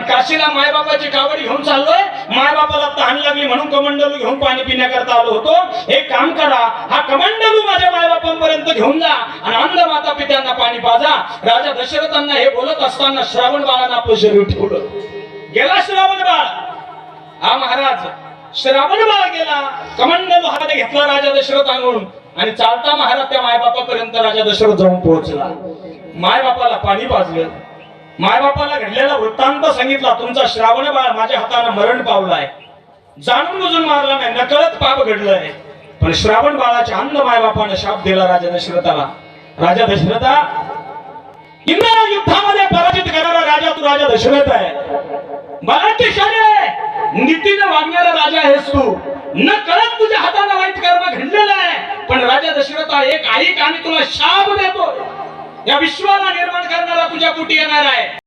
पण काशीला मायबापाची कावडी घेऊन चाललोय. मायबापाला तहान लागली म्हणून कमंडलू घेऊन पाणी पिण्याकरता आलो होतो. हे काम करा. हा कमंडलू माझ्या मायबापांपर्यंत घेऊन जा आणि अंध माता पित्यांना पाणी पाजा. राजा दशरथांना हे बोलत असताना श्रावण बाळांना आपलं शरीर ठेवलं. गेला श्रावण बाळ. हा महाराज श्रावण बाळ गेला. कमंडलू हात घेतला राजा दशरथांकडून आणि चालता महाराज त्या मायबापापर्यंत राजा दशरथ जाऊन पोहोचला. मायबापाला पाणी पाजलं. मायबापाला घडलेला वृत्तांत सांगितला. तुमचा श्रावण बाळ माझ्या हाताने मरण पावलाय. जाणून बुजून मारला नाही नकळत पाप घडलंय. पण श्रावण बाळाच्या अन्न मायबापाने शाप दिला राजा दशरथाला. राजा दशरथा इंद्र युद्धामध्ये पराजित करणारा राजा तू राजा दशरथ आहे. बलात्काशाने नीतीने वागणारा राजा आहेस तू. न कळत तुझ्या हाताने वाईट कर्म घडलेलं आहे. पण राजा दशरथा एक ऐक आणि तुला शाप देतो या विश्वाला निर्माण करणारा तुझ्या कुटी येणार आहे.